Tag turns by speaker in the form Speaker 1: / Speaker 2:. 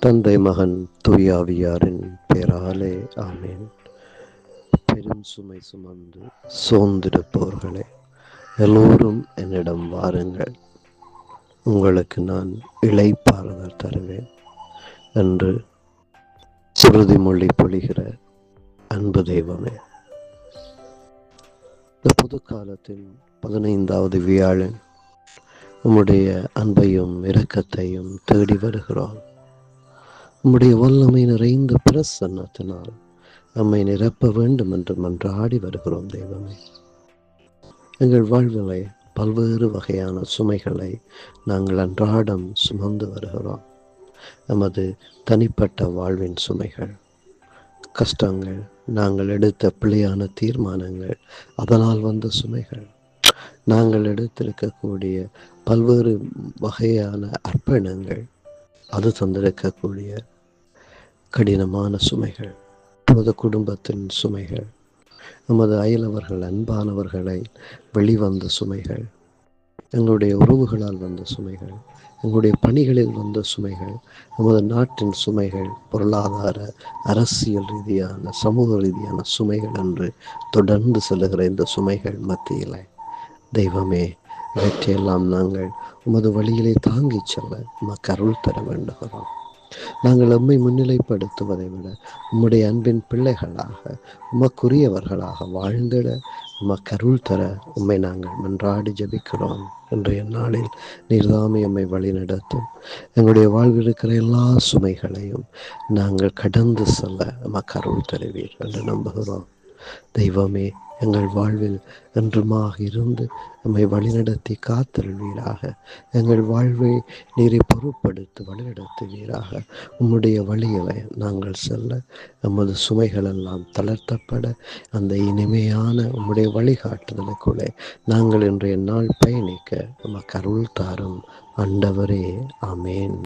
Speaker 1: தந்தை மகன் துயாவியாரின் பேராலே ஆமேன். பெரும் சுமை சுமந்து சோர்ந்திருப்பவர்களே எல்லோரும் என்னிடம் வாருங்கள். உங்களுக்கு நான் இளைப்பாறுதல் தருவேன் என்று உறுதிமொழி பொழிகிற அன்பு தெய்வமே. இந்த புது காலத்தின் பதினைந்தாவது வியாழன் உம்முடைய அன்பையும் இரக்கத்தையும் தேடி வருகிறோம். உம்முடைய வல்லமை நிறைந்த பிரசன்னத்தினால் நம்மை நிரப்ப வேண்டும் என்று மன்றாடி வருகிறோம் தெய்வமே. எங்கள் வாழ்விலே பல்வேறு வகையான சுமைகளை நாங்கள் அன்றாடம் சுமந்து வருகிறோம். நமது தனிப்பட்ட வாழ்வின் சுமைகள் கஷ்டங்கள் நாங்கள் எடுத்த பிழையான தீர்மானங்கள் அதனால் வந்த சுமைகள் நாங்கள் எடுத்திருக்கக்கூடிய பல்வேறு வகையான அர்ப்பணங்கள் அது தந்திருக்கக்கூடிய கடினமான சுமைகள். நமது குடும்பத்தின் சுமைகள் நமது அயலவர்கள் அன்பானவர்களை வெளிவந்த சுமைகள் எங்களுடைய உறவுகளால் வந்த சுமைகள் எங்களுடைய பணிகளில் வந்த சுமைகள் நமது நாட்டின் சுமைகள் பொருளாதார அரசியல் ரீதியான சமூக ரீதியான சுமைகள் என்று தொடர்ந்து செல்லுகிற இந்த சுமைகள் மத்தியில். தெய்வமே இவற்றையெல்லாம் நாங்கள் உமது வழியிலே தாங்கிச் செல்ல உமக்கு அருள் தர வேண்டுகிறோம். நாங்கள் எம்மை முன்னிலைப்படுத்துவதை விட உம்முடைய அன்பின் பிள்ளைகளாக உமக்குரியவர்களாக வாழ்ந்திட உமக்கு அருள் தர உம்மை நாங்கள் மன்றாடி ஜபிக்கிறோம். இன்றைய நாளில் நீர்தாமே எம்மை வழிநடத்தும். எங்களுடைய வாழ்வில் இருக்கிற எல்லா சுமைகளையும் நாங்கள் கடந்து செல்ல உமக்கு அருள் தருவீர் என்று நம்புகிறோம். தெய்வமே எங்கள் வாழ்வில் என்றுமாக இருந்து நம்மை வழிநடத்தி காத்தருள்வீராக. எங்கள் வாழ்வை நீரை பொருட்படுத்தி வழிநடத்துவீராக. உம்முடைய வழிகளை நாங்கள் செல்ல நமது சுமைகள் எல்லாம் தளர்த்தப்பட அந்த இனிமையான உம்முடைய வழிகாட்டுதலுக்குள்ளே நாங்கள் இன்றைய நாள் பயணிக்க நமக்கு அருள் தாரும். ஆண்டவரே அமேன்